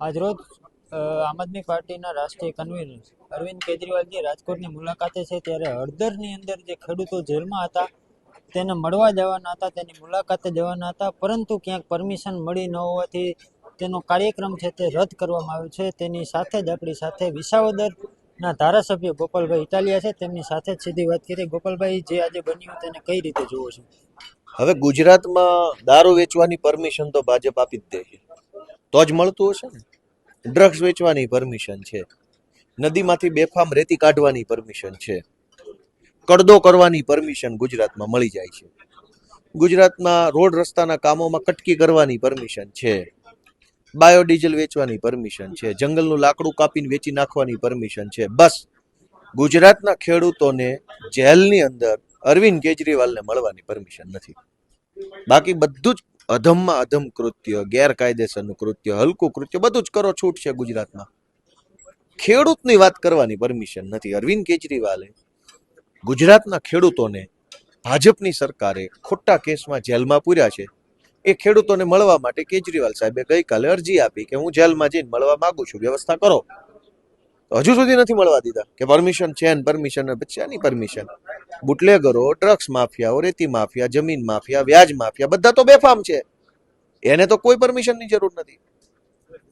આજરોજ આમ આદમી પાર્ટીના રાષ્ટ્રીય કન્વીનર અરવિંદ કેજરીવાલજી રાજકોટની મુલાકાતે છે ત્યારે હળદરની અંદર જે ખેડૂતો જેલમાં હતા, તેને મળવા જવાના હતા, તેની મુલાકાતે જવાના હતા, પરંતુ ક્યાંક પરમિશન મળી ન હોવાથી તેનો કાર્યક્રમ છે તે રદ કરવામાં આવ્યો છે. તેની સાથે જ આપણી સાથે વિસાવદરના ધારાસભ્ય ગોપાલભાઈ ઇટાલિયા છે. તેમની સાથે જ સીધી વાત કરીએ. ગોપાલભાઈ, જે આજે બન્યું, તેને કઈ રીતે જુઓ છો? હવે ગુજરાતમાં દારૂ વેચવાની પરમિશન તો ભાજપ આપી જ દે છે. તો જ મળતું હશે ને? ડ્રગ્સ વેચવાની પરમિશન છે. નદીમાંથી બેફામ રેતી કાઢવાની પરમિશન છે. કડદો કરવાની પરમિશન ગુજરાતમાં મળી જાય છે. ગુજરાતમાં રોડ રસ્તાના કામોમાં કટકી કરવાની પરમિશન છે. બાયોડીઝલ વેચવાની પરમિશન છે. જંગલનું લાકડું કાપીને વેચી નાખવાની પરમિશન છે. બસ. ગુજરાતના ખેડૂતોને જેલની અંદર અરવિંદ કેજરીવાલને મળવાની પરમિશન નથી. બાકી બધું જ અધમમાં અધમ કૃત્ય, ગેરકાયદેસરનું કૃત્ય, હલકું કૃત્ય, બધું જ કરો, છૂટ છે ગુજરાતમાં. ખેડૂતની વાત કરવાની પરમિશન નથી. અરવિંદ કેજરીવાલે ગુજરાતના ખેડૂતોને ભાજપની સરકારે ખોટા કેસમાં જેલમાં પૂર્યા છે. એ ખેડૂતોને મળવા માટે કેજરીવાલ સાહેબે ગઈકાલે અરજી આપી કે હું જેલમાં જઈને મળવા માંગુ છું. વ્યવસ્થા કરો. હજુ સુધી નથી મળવા દીધા કે પરમિશન છે ને પરમિશન બચ્ચાની પરમિશન બુટલેગરો ડ્રગ્સ માફિયાઓ, રેતી માફિયા, જમીન માફિયા, વ્યાજ માફિયા, બધા તો બેફામ છે. એને તો કોઈ પરમિશનની જરૂર નથી.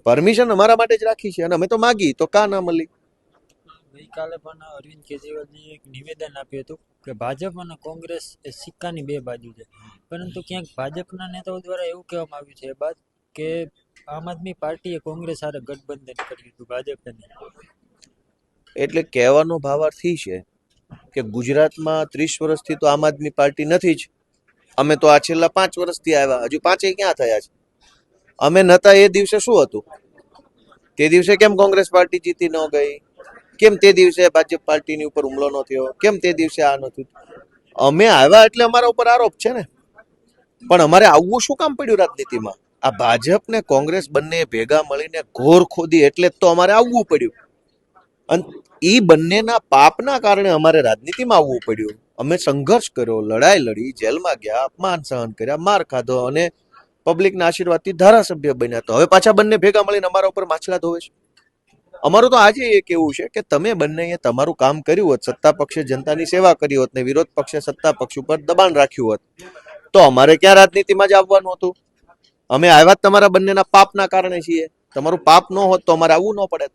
પરમિશન અમારા માટે જ રાખી છે અને અમે તો માગી તો કા ના મળી? ગઈકાલે પણ અરવિંદ કેજરીવાલજીએ એક નિવેદન આપ્યું હતું કે ભાજપ અને કોંગ્રેસ એ સિક્કાની બે બાજુ છે. પરંતુ ક્યાંક ભાજપના નેતાઓ દ્વારા એવું કહેવામાં આવ્યું છે બાદ કે આમ આદમી પાર્ટીએ કોંગ્રેસ સાથે ગઠબંધન કર્યું હતું ભાજપે નહીં. એટલે કહેવાનો ભાવાર્થ ઈ છે કે ગુજરાતમાં ત્રીસ વર્ષથી તો આમ આદમી પાર્ટી નથી જ. અમે તો આ છેલ્લા પાંચ વર્ષથી આવ્યા. હજુ પાંચેય ક્યાં થયા છે? અમે નતા એ દિવસે શું હતું? તે દિવસે કેમ કોંગ્રેસ પાર્ટી જીતી ન ગઈ? કેમ તે દિવસે ભાજપ પાર્ટીની ઉપર હુમલો ન થયો? કેમ તે દિવસે આ નથી અમે આવ્યા એટલે અમારા ઉપર આરોપ છે ને. પણ અમારે આવવું શું કામ પડ્યું રાજનીતિમાં? આ ભાજપ ને કોંગ્રેસ બંને ભેગા મળીને ઘોર ખોદી એટલે જ તો અમારે આવવું પડ્યું. અને એ બંનેના પાપના કારણે અમારે રાજનીતિમાં આવવું પડ્યું. અમે સંઘર્ષ કર્યો, લડાઈ લડી, જેલમાં ગયા, અપમાન સહન કર્યા, માર ખાધો અને પબ્લિકના આશીર્વાદથી ધારાસભ્ય બન્યા તો. હવે પાછા બંને ભેગા મળીને અમારા ઉપર માછલા ધોવે છે. અમારું તો આજે એ કેવું છે કે તમે બંનેએ તમારું કામ કર્યું હોત, સત્તા પક્ષે જનતાની સેવા કરી હોત ને વિરોધ પક્ષે સત્તા પક્ષ ઉપર દબાણ રાખ્યું હોત, તો અમારે ક્યાં રાજનીતિમાં જ આવવાનું હતું? અમે આવ્યા તમારા બંનેના પાપના કારણે છીએ. તમારું પાપ ન હોત તો અમારે આવવું ન પડે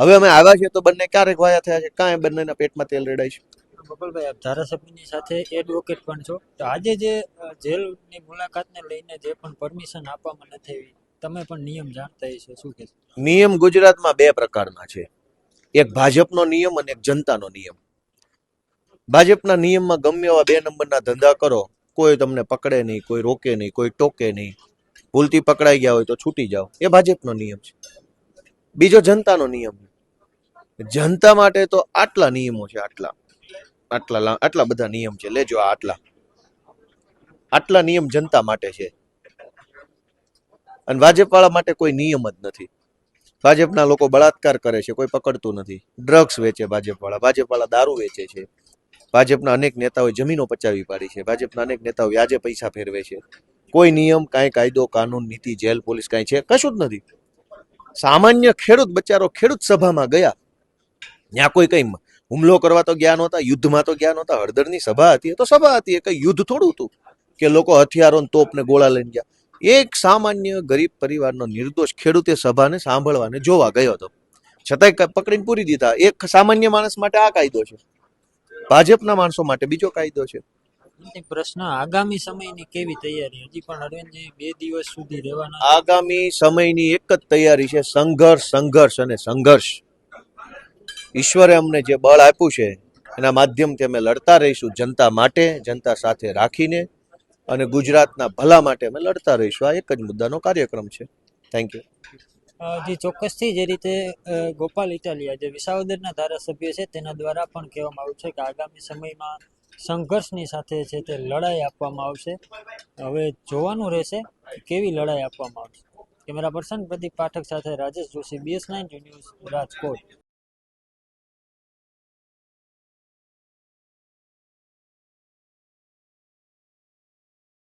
હવે અમે આવ્યા છીએ તો બંને ક્યારેક વાયા થયા છે? કાંઈ બંનેના પેટમાં તેલ રેડાય છે. ગોપાલભાઈ આપ ધારાસભ્યની સાથે એડવોકેટ પણ છો. તો આજે જે જેલની મુલાકાતને લઈને જે પણ પરમિશન આપવામાં નથી આવી તમે પણ નિયમ જાણતા હશો શું કે નિયમ ગુજરાતમાં બે પ્રકારના છે. એક ભાજપનો નિયમ અને એક જનતાનો નિયમ. ભાજપના નિયમમાં ગમે એવા બે નંબરના ધંધા કરો કોઈ તમને પકડે નહીં કોઈ રોકે નહીં કોઈ ટોકે નહીં ભૂલથી પકડાઈ ગયા હોય તો છૂટી જાઓ. એ ભાજપનો નિયમ છે. બીજો જનતાનો નિયમ. છે જનતા માટે તો આટલા નિયમો છે, આટલા. આટલા આટલા બધા નિયમ છે. લેજો આટલા. આટલા નિયમ જનતા માટે છે. અને ભાજપવાળા માટે કોઈ નિયમ જ નથી. ભાજપના લોકો બળાત્કાર કરે છે, કોઈ પકડતું નથી. ડ્રગ્સ વેચે ભાજપવાળા. ભાજપવાળા દારૂ વેચે છે. ભાજપના અનેક નેતાઓએ જમીનો પચાવી પાડી છે. ભાજપના અનેક નેતાઓ વ્યાજે પૈસા ફેરવે છે. કોઈ નિયમ, કાંઈ કાયદો, કાનૂન, નીતિ, જેલ, પોલીસ, કાંઈ છે? કશું જ નથી. સામાન્ય ખેડૂત બચારો ખેડૂત સભામાં ગયા. ત્યાં કોઈ કઈ હુમલો કરવા તો ગયા નહોતા યુદ્ધમાં તો ગયા નહોતા હળદરની સભા હતી તો સભા હતી એ કઈ યુદ્ધ થોડું હતું કે લોકો હથિયારો તોપ ને ગોળા લઈને ગયા. એક સામાન્ય ગરીબ પરિવારનો નિર્દોષ ખેડૂતે સભાને સાંભળવાને જોવા ગયો હતો. છતાંય પકડીને પૂરી દીધા. એક સામાન્ય માણસ માટે આ કાયદો છે. ભાજપના માણસો માટે બીજો કાયદો છે. પ્રશ્ન આગામી સમયની કેવી તૈયારી? હજી પણ અરવિંદજી બે દિવસ સુધી રહેવાના આગામી સમયની એક જ તૈયારી છે સંઘર્ષ સંઘર્ષ અને સંઘર્ષ. ઈશ્વરે અમને જે બળ આપ્યું છે, એના માધ્યમથી અમે લડતા રહીશું જનતા માટે, જનતા સાથે રાખીને અને ગુજરાતના ભલા માટે અમે લડતા રહીશું. આ એક જ મુદ્દાનો કાર્યક્રમ છે. થેન્ક યુ જે ચોક્કસથી જે રીતે ગોપાલ ઇટાલિયા, જે વિસાવદરના ધારાસભ્ય છે, તેના દ્વારા પણ કહેવામાં આવ્યું છે કે આગામી સમયમાં સંઘર્ષની સાથે છે તે લડાઈ આપવામાં આવશે. હવે જોવાનું રહેશે કેવી લડાઈ આપવામાં આવશે. કેમેરા પર્સન પ્રદીપ પાઠક સાથે Rajesh Joshi BS nine news Rajkot.